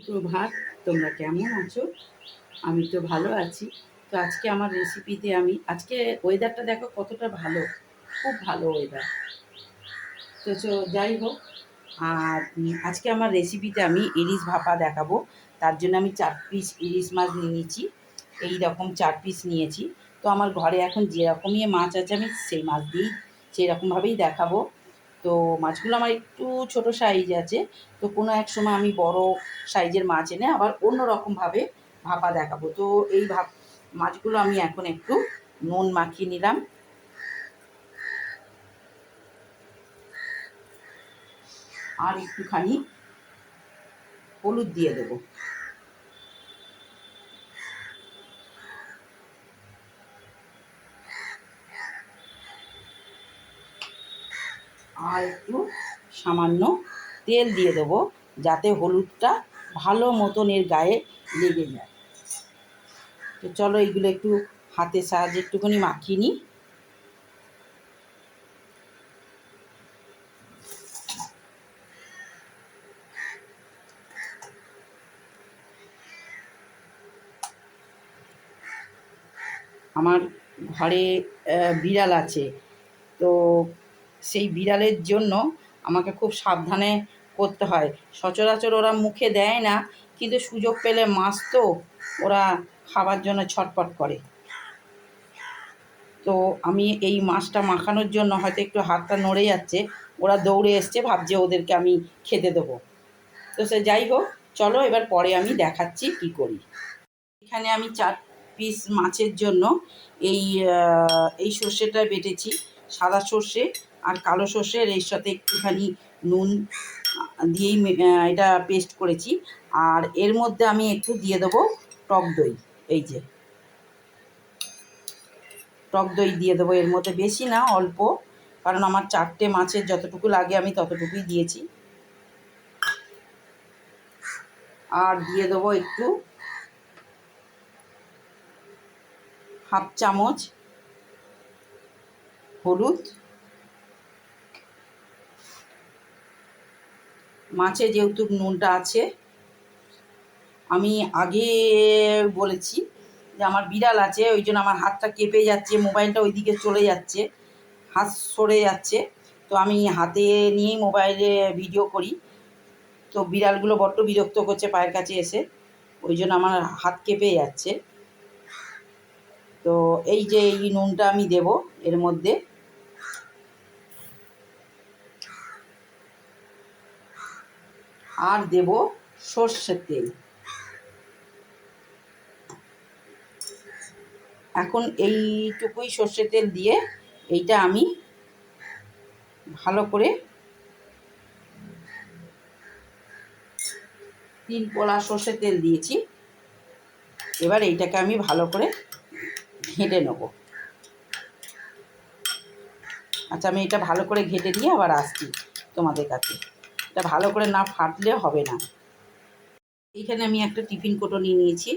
সুপ্রভাত, তোমরা কেমন আছো? আমি তো ভালো আছি। তো আজকে আমার রেসিপিতে আমি, আজকে ওয়েদারটা দেখো কতটা ভালো, খুব ভালো ওয়েদার তো চো- যাই হোক, আর আজকে আমার রেসিপিতে আমি ইলিশ ভাপা দেখাবো। তার জন্য আমি চার পিস ইলিশ মাছ নিয়েছি। এই রকম চার পিস নিয়েছি। তো আমার ঘরে এখন যেরকমই মাছ আছে, আমি সেই মাছ দিয়েই সেরকমভাবেই দেখাবো। তো মাছগুলো আমার একটু ছোট সাইজ আছে। তো কোনো এক সময় আমি বড় সাইজের মাছ এনে আবার অন্য রকমভাবে ভাপা দেখাবো। তো এই ভাপ, মাছগুলো আমি এখন একটু নুন মাখিয়ে নিলাম। আর একটুখানি হলুদ দিয়ে দেবো আর একটু সামান্য তেল দিয়ে দেবো, যাতে হলুদটা ভালো মতন এর গায়ে লেগে যায়। তো চলো এইগুলো একটু হাতের সাহায্যে একটুখানি মাখিয়ে নিই। আমার ঘরে বিড়াল আছে। তো সেই বিড়ালের জন্য আমাকে খুব সাবধানে করতে হয়। সচরাচর ওরা মুখে দেয় না, কিন্তু সুযোগ পেলে মাছ তো ওরা খাবার জন্য ছটপট করে। তো আমি এই মাছটা মাখানোর জন্য হয়তো একটু হাতটা নড়ে যাচ্ছে, ওরা দৌড়ে এসছে, ভাবছে ওদেরকে আমি খেতে দেবো। তো সে যাই হোক, চলো এবার পরে আমি দেখাচ্ছি কি করি। এখানে আমি চার পিস মাছের জন্য এই এই সর্ষেটা বেটেছি, সাদা সর্ষে আর কালো সর্ষের এর সাথে একটুখানি নুন দিয়েই এটা পেস্ট করেছি। আর এর মধ্যে আমি একটু দিয়ে দেবো টক দই, এই যে। টক দই দিয়ে দেবো এর মধ্যে, বেশি না, অল্প। কারণ আমার চারটে মাছের যতটুকু লাগে আমি ততটুকুই দিয়েছি। আর দিয়ে দেবো একটু হাফ চামচ হলুদ। মাছে যেহেতু নুনটা আছে, আমি আগে বলেছি যে আমার বিড়াল আছে, ওই জন্য আমার হাতটা কেঁপে যাচ্ছে, মোবাইলটা ওইদিকে চলে যাচ্ছে, হাত সরে যাচ্ছে। তো আমি হাতে নিয়েই মোবাইলে ভিডিও করি। তো বিড়ালগুলো বড্ড বিরক্ত করছে পায়ের কাছে এসে, ওই জন্য আমার হাত কেঁপে যাচ্ছে। তো এই যে এই নুনটা আমি দেব এর মধ্যে। আর দেব সর্ষের তেল। এখন এইটুকুই সর্ষের তেল দিয়ে এইটা আমি ভালো করে তিন পোলা সর্ষের তেল দিয়েছি। এবার এইটাকে আমি ভালো করে ঘেঁটে নেব। আচ্ছা আমি এটা ভালো করে ঘেঁটে দিয়ে আবার আসছি তোমাদের কাছে। এটা ভালো করে না ফাটলে হবে না। এইখানে আমি একটা টিফিন কোটো নিয়ে নিয়েছি।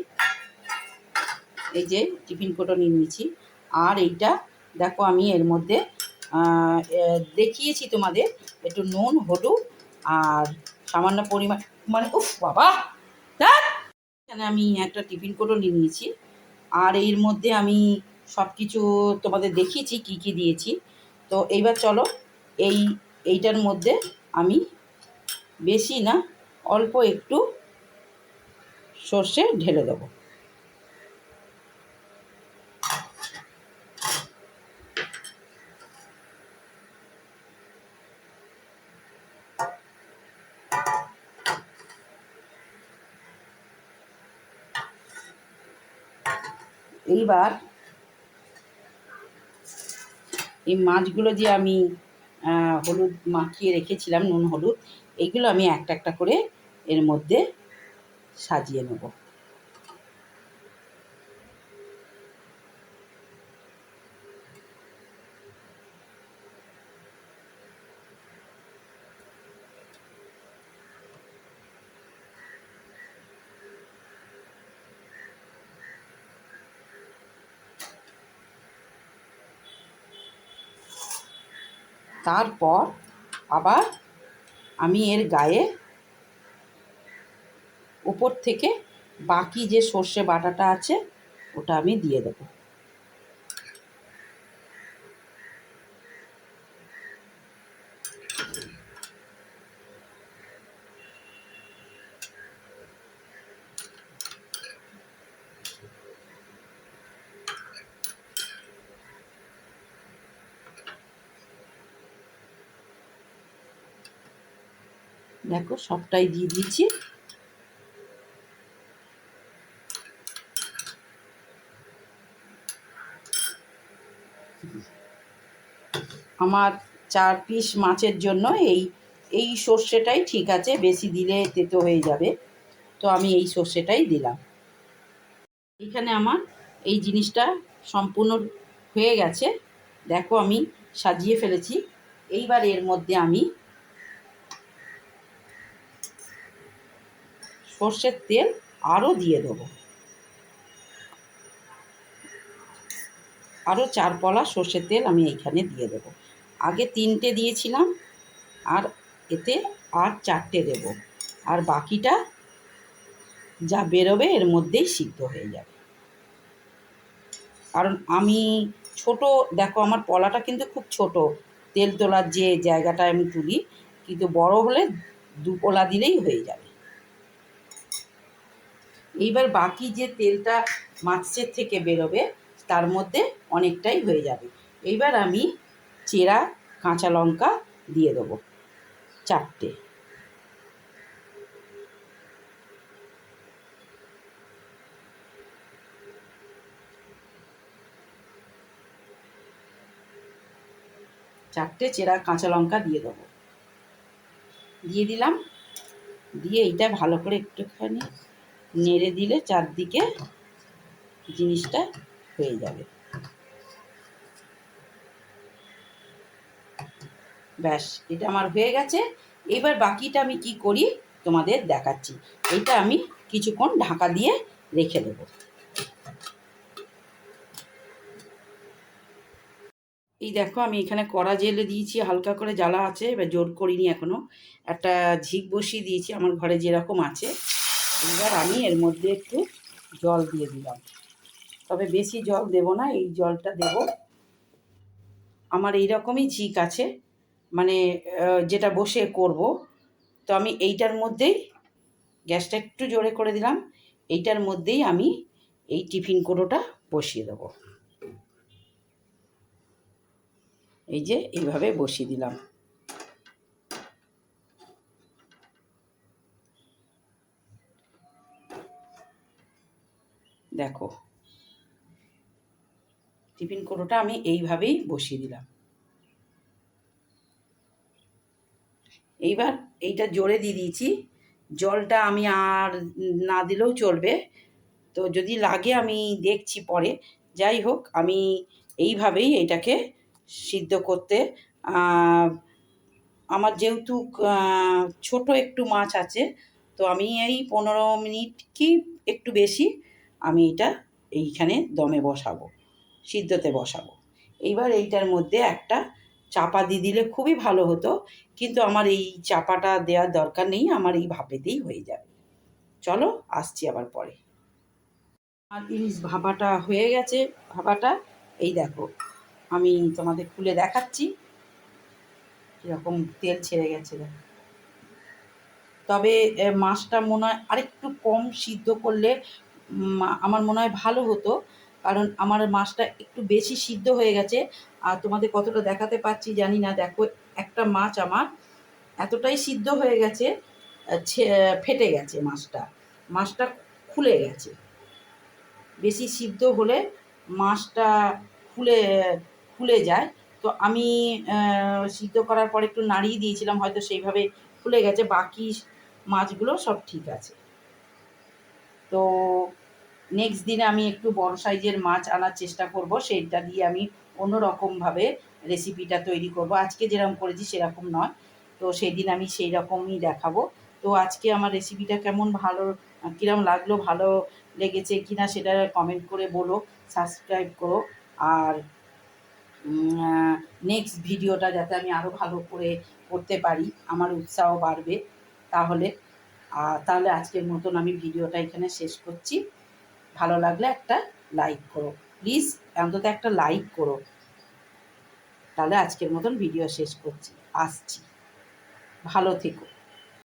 এই যে টিফিন কোটো নিয়ে নিয়েছি। আর এইটা দেখো আমি এর মধ্যে দেখিয়েছি তোমাদের, একটু নুন, হলুদ আর সামান্য পরিমাণ মানে উফ, বাবা! এখানে আমি একটা টিফিন কোটো নিয়ে নিয়েছি। আর এর মধ্যে আমি সব কিছু তোমাদের দেখিয়েছি, কি কি দিয়েছি। তো এইবার চলো, এই, এইটার মধ্যে আমি বেশি না অল্প একটু সর্ষে ঢেলে দেবো। এইবার এই মাছগুলো যে আমি হলুদ মাখিয়ে রেখেছিলাম নুন হলুদ। এইগুলো আমি একটা একটা করে এর মধ্যে সাজিয়ে নেব। তারপর আবার আমি এর গায়ে উপর থেকে বাকি যে সর্ষে বাটাটা আছে, ওটা আমি দিয়ে দেবো। দেখো, সবটাই দিয়ে দিয়েছি। আমার চার পিস মাছের জন্য এই এই সর্ষেটাই ঠিক আছে, বেশি দিলে তেতো হয়ে যাবে। তো আমি এই সর্ষেটাই দিলাম। এখানে আমার এই জিনিসটা সম্পূর্ণ হয়ে গেছে। দেখো আমি সাজিয়ে ফেলেছি। এইবার এর মধ্যে আমি সর্ষের তেল আরও দিয়ে দেবো। আরও চার পলা সর্ষের তেল আমি এইখানে দিয়ে দেবো। আগে তিনটে দিয়েছিলাম, আর এতে আর চারটে দেব। আর বাকিটা যা বেরোবে এর মধ্যেই সিদ্ধ হয়ে যাবে। কারণ আমি ছোট, দেখো আমার পলাটা কিন্তু খুব ছোট, তেল তোলার যে জায়গাটা আমি তুলি, কিন্তু বড় হলে দু পোলা দিলেই হয়ে যাবে। এইবার বাকি যে তেলটা মাছের থেকে বেরোবে, তার মধ্যে অনেকটাই হয়ে যাবে। এইবার আমি চেরা, কাঁচা লঙ্কা দিয়ে দেবো চারটে। চারটে চেরা, কাঁচা লঙ্কা দিয়ে দেবো। দিয়ে দিলাম। দিয়ে এইটা ভালো করে একটুখানি নেড়ে দিলে চারদিকে জিনিসটা হয়ে যাবে। ব্যাস, এটা আমার হয়ে গেছে। এবার বাকিটা আমি কি করি তোমাদের দেখাচ্ছি। এটা আমি কিছুক্ষণ ঢাকা দিয়ে রেখে দেব। এই দেখো, আমি এখানে কড়া জেলে দিয়েছি, হালকা করে জ্বালা আছে, এবার জোর করিনি এখনও একটা ঝিক বসিয়ে দিয়েছি, আমার ঘরে যেরকম আছে। এবার আমি এর মধ্যে একটু জল দিয়ে দিলাম। তবে বেশি জল দেব না, এই জলটা দেব। আমার এই রকমই ঝিক আছে মানে যেটা বসে করব। তো আমি এইটার মধ্যেই গ্যাসটা একটু জোরে করে দিলাম। এইটার মধ্যেই আমি এই টিফিন কোটোটা বসিয়ে দেব। এই যে, এইভাবে বসিয়ে দিলাম। দেখো। টিফিন কোটোটা আমি এইভাবেই বসিয়ে দিলাম। এইবার এইটা জোরে দিয়ে দিয়েছি। জলটা আমি আর না দিলেও চলবে। তো যদি লাগে আমি দেখছি পরে। যাই হোক, আমি এইভাবেই এটাকে সিদ্ধ করতে আমার যেহেতু ছোট একটু মাছ আছে, তো আমি এই পনেরো মিনিট কি একটু বেশি আমি এটা এইখানে দমে বসাবো, সিদ্ধতে বসাবো। এইবার এইটার মধ্যে একটা চাপা দিয়ে দিলে খুবই ভালো হতো, কিন্তু আমার এই চাপাটা দেওয়ার দরকার নেই, আমার এই ভাপেতেই হয়ে যাবে। চলো, আসছি আবার পরে। আর ইলিশ ভাপাটা হয়ে গেছে, ভাপাটা। এই দেখো, আমি তোমাদের খুলে দেখাচ্ছি। কীরকম তেল ছেড়ে গেছে, দেখো। তবে মাছটা মনে হয় আরেকটু কম সিদ্ধ করলে আমার মনে হয় ভালো হতো, কারণ আমার মাছটা একটু বেশি সিদ্ধ হয়ে গেছে। আর তোমাদের কতটা দেখাতে পাচ্ছি জানি না, দেখো একটা মাছ আমার এতটাই সিদ্ধ হয়ে গেছে ফেটে গেছে মাছটা মাছটা খুলে গেছে। বেশি সিদ্ধ হলে মাছটা খুলে খুলে যায়। তো আমি সিদ্ধ করার পর একটু নাড়িয়ে দিয়েছিলাম, হয়তো সেইভাবে খুলে গেছে, বাকি মাছগুলো সব ঠিক আছে। তো নেক্সট দিনে আমি একটু বড় সাইজের মাছ আনার চেষ্টা করব, সেইটা দিয়ে আমি অন্য রকমভাবে রেসিপিটা তৈরি করব। আজকে যেরকম করেছি সেরকম নয়, তো সেই দিন আমি সেই রকমই দেখাবো। তো আজকে আমার রেসিপিটা কেমন ভালো কীরকম লাগল, ভালো লেগেছে কি না সেটা কমেন্ট করে বলো সাবস্ক্রাইব করো। আর নেক্সট ভিডিওটা যাতে আমি আরও ভালো করে করতে পারি, আমার উৎসাহ বাড়বে, তাহলে আর তাহলে আজকের মতন আমি ভিডিওটা এখানে শেষ করছি। ভালো লাগলে একটা লাইক করো। প্লিজ অন্তত একটা লাইক করো। তাহলে আজকের মতন ভিডিও শেষ করছি। আসছি। ভালো থেকো।